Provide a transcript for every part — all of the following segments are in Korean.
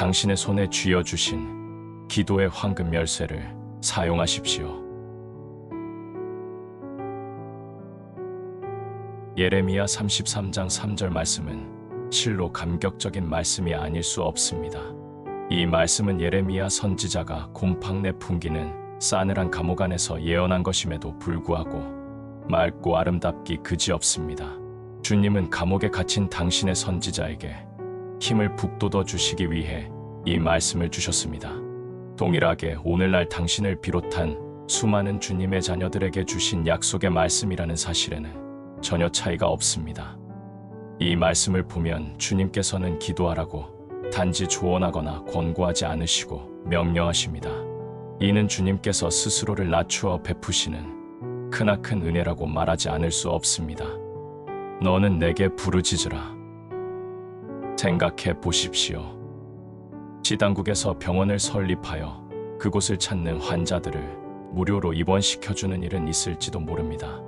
당신의 손에 쥐어 주신 기도의 황금 열쇠를 사용하십시오. 예레미야 33장 3절 말씀은 실로 감격적인 말씀이 아닐 수 없습니다. 이 말씀은 예레미야 선지자가 곰팡 내 풍기는 싸늘한 감옥 안에서 예언한 것임에도 불구하고 맑고 아름답기 그지없습니다. 주님은 감옥에 갇힌 당신의 선지자에게 힘을 북돋워 주시기 위해 이 말씀을 주셨습니다. 동일하게 오늘날 당신을 비롯한 수많은 주님의 자녀들에게 주신 약속의 말씀이라는 사실에는 전혀 차이가 없습니다. 이 말씀을 보면 주님께서는 기도하라고 단지 조언하거나 권고하지 않으시고 명령하십니다. 이는 주님께서 스스로를 낮추어 베푸시는 크나큰 은혜라고 말하지 않을 수 없습니다. 너는 내게 부르짖으라. 생각해 보십시오. 지당국에서 병원을 설립하여 그곳을 찾는 환자들을 무료로 입원시켜주는 일은 있을지도 모릅니다.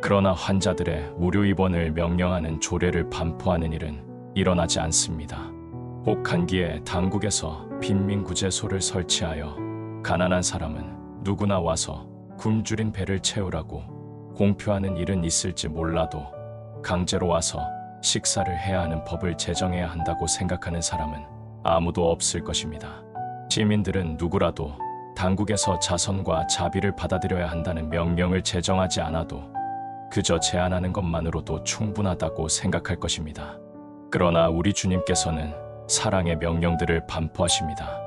그러나 환자들의 무료 입원을 명령하는 조례를 반포하는 일은 일어나지 않습니다. 혹한기에 당국에서 빈민구제소를 설치하여 가난한 사람은 누구나 와서 굶주린 배를 채우라고 공표하는 일은 있을지 몰라도 강제로 와서 식사를 해야 하는 법을 제정해야 한다고 생각하는 사람은 아무도 없을 것입니다. 시민들은 누구라도 당국에서 자선과 자비를 받아들여야 한다는 명령을 제정하지 않아도 그저 제안하는 것만으로도 충분하다고 생각할 것입니다. 그러나 우리 주님께서는 사랑의 명령들을 반포하십니다.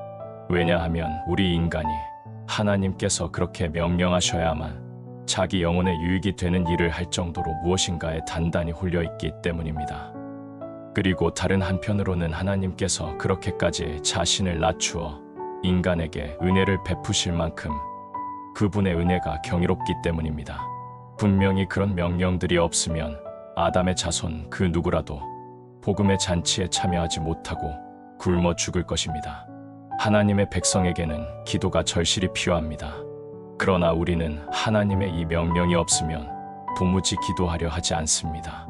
왜냐하면 우리 인간이 하나님께서 그렇게 명령하셔야만 자기 영혼의 유익이 되는 일을 할 정도로 무엇인가에 단단히 홀려 있기 때문입니다. 그리고 다른 한편으로는 하나님께서 그렇게까지 자신을 낮추어 인간에게 은혜를 베푸실 만큼 그분의 은혜가 경이롭기 때문입니다. 분명히 그런 명령들이 없으면 아담의 자손 그 누구라도 복음의 잔치에 참여하지 못하고 굶어 죽을 것입니다. 하나님의 백성에게는 기도가 절실히 필요합니다. 그러나 우리는 하나님의 이 명령이 없으면 도무지 기도하려 하지 않습니다.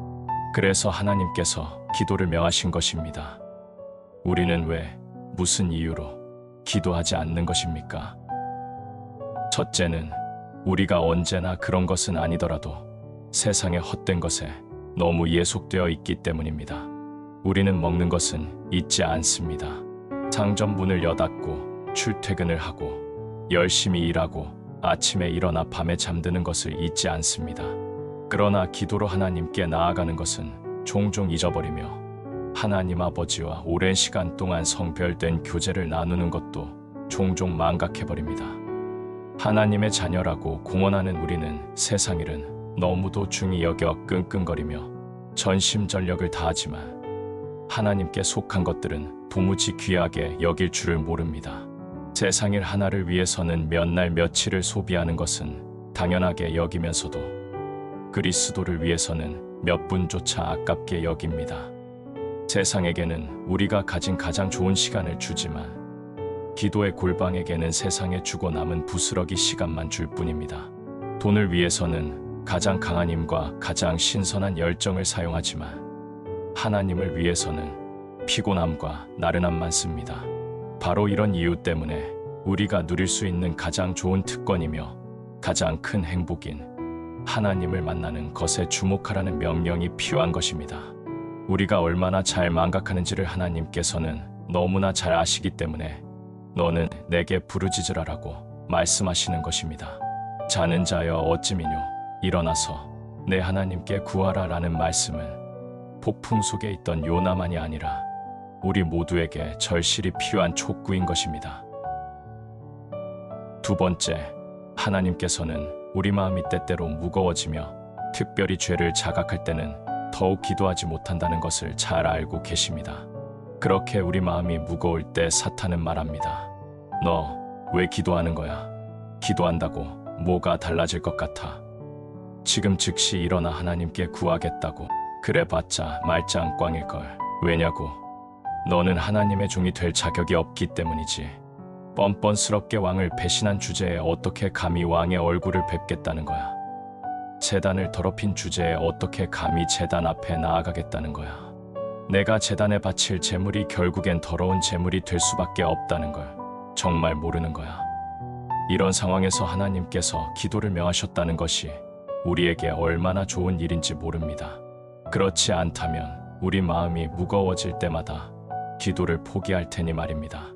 그래서 하나님께서 기도를 명하신 것입니다. 우리는 왜, 무슨 이유로 기도하지 않는 것입니까? 첫째는 우리가 언제나 그런 것은 아니더라도 세상의 헛된 것에 너무 예속되어 있기 때문입니다. 우리는 먹는 것은 잊지 않습니다. 상점 문을 여닫고 출퇴근을 하고 열심히 일하고 아침에 일어나 밤에 잠드는 것을 잊지 않습니다. 그러나 기도로 하나님께 나아가는 것은 종종 잊어버리며 하나님 아버지와 오랜 시간 동안 성별된 교제를 나누는 것도 종종 망각해버립니다. 하나님의 자녀라고 공언하는 우리는 세상 일은 너무도 중히 여겨 끙끙거리며 전심전력을 다하지만 하나님께 속한 것들은 도무지 귀하게 여길 줄을 모릅니다. 세상일 하나를 위해서는 몇 날 며칠을 소비하는 것은 당연하게 여기면서도 그리스도를 위해서는 몇 분조차 아깝게 여깁니다. 세상에게는 우리가 가진 가장 좋은 시간을 주지만 기도의 골방에게는 세상에 주고 남은 부스러기 시간만 줄 뿐입니다. 돈을 위해서는 가장 강한 힘과 가장 신선한 열정을 사용하지만 하나님을 위해서는 피곤함과 나른함만 씁니다. 바로 이런 이유 때문에 우리가 누릴 수 있는 가장 좋은 특권이며 가장 큰 행복인 하나님을 만나는 것에 주목하라는 명령이 필요한 것입니다. 우리가 얼마나 잘 망각하는지를 하나님께서는 너무나 잘 아시기 때문에 너는 내게 부르짖으라라고 말씀하시는 것입니다. 자는 자여 어찌미뇨 일어나서 내 하나님께 구하라라는 말씀은 폭풍 속에 있던 요나만이 아니라 우리 모두에게 절실히 필요한 촉구인 것입니다. 두 번째, 하나님께서는 우리 마음이 때때로 무거워지며 특별히 죄를 자각할 때는 더욱 기도하지 못한다는 것을 잘 알고 계십니다. 그렇게 우리 마음이 무거울 때 사탄은 말합니다. 너 왜 기도하는 거야? 기도한다고 뭐가 달라질 것 같아? 지금 즉시 일어나 하나님께 구하겠다고 그래봤자 말짱꽝일걸. 왜냐고? 너는 하나님의 종이 될 자격이 없기 때문이지. 뻔뻔스럽게 왕을 배신한 주제에 어떻게 감히 왕의 얼굴을 뵙겠다는 거야. 재단을 더럽힌 주제에 어떻게 감히 재단 앞에 나아가겠다는 거야. 내가 재단에 바칠 재물이 결국엔 더러운 재물이 될 수밖에 없다는 걸 정말 모르는 거야. 이런 상황에서 하나님께서 기도를 명하셨다는 것이 우리에게 얼마나 좋은 일인지 모릅니다. 그렇지 않다면 우리 마음이 무거워질 때마다 기도를 포기할 테니 말입니다.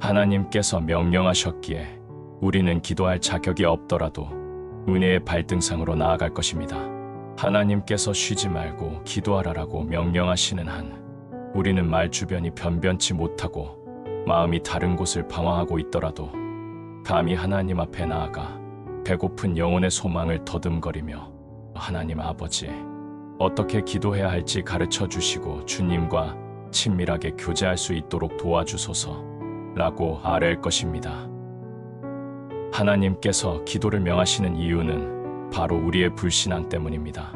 하나님께서 명령하셨기에 우리는 기도할 자격이 없더라도 은혜의 발등상으로 나아갈 것입니다. 하나님께서 쉬지 말고 기도하라라고 명령하시는 한 우리는 말 주변이 변변치 못하고 마음이 다른 곳을 방황하고 있더라도 감히 하나님 앞에 나아가 배고픈 영혼의 소망을 더듬거리며 하나님 아버지 어떻게 기도해야 할지 가르쳐 주시고 주님과 친밀하게 교제할 수 있도록 도와주소서 라고 아뢰을 것입니다. 하나님께서 기도를 명하시는 이유는 바로 우리의 불신앙 때문입니다.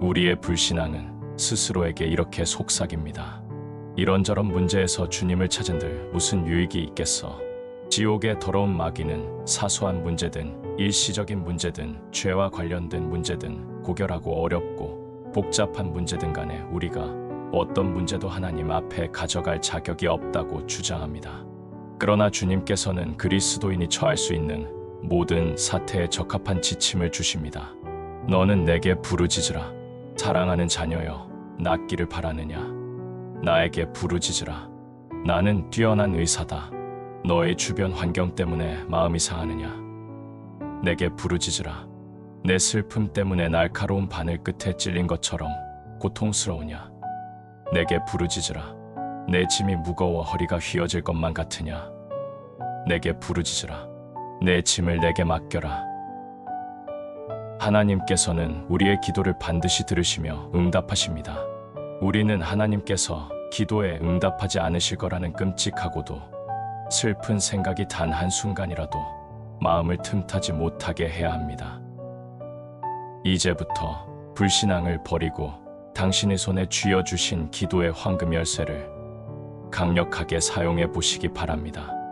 우리의 불신앙은 스스로에게 이렇게 속삭입니다. 이런저런 문제에서 주님을 찾은들 무슨 유익이 있겠어? 지옥의 더러운 마귀는 사소한 문제든 일시적인 문제든 죄와 관련된 문제든 고결하고 어렵고 복잡한 문제든 간에 우리가 어떤 문제도 하나님 앞에 가져갈 자격이 없다고 주장합니다. 그러나 주님께서는 그리스도인이 처할 수 있는 모든 사태에 적합한 지침을 주십니다. 너는 내게 부르짖으라. 사랑하는 자녀여, 낫기를 바라느냐? 나에게 부르짖으라. 나는 뛰어난 의사다. 너의 주변 환경 때문에 마음이 상하느냐? 내게 부르짖으라. 내 슬픔 때문에 날카로운 바늘 끝에 찔린 것처럼 고통스러우냐? 내게 부르짖으라. 내 짐이 무거워 허리가 휘어질 것만 같으냐? 내게 부르짖으라. 내 짐을 내게 맡겨라. 하나님께서는 우리의 기도를 반드시 들으시며 응답하십니다. 우리는 하나님께서 기도에 응답하지 않으실 거라는 끔찍하고도 슬픈 생각이 단 한순간이라도 마음을 틈타지 못하게 해야 합니다. 이제부터 불신앙을 버리고 당신의 손에 쥐어주신 기도의 황금 열쇠를 강력하게 사용해 보시기 바랍니다.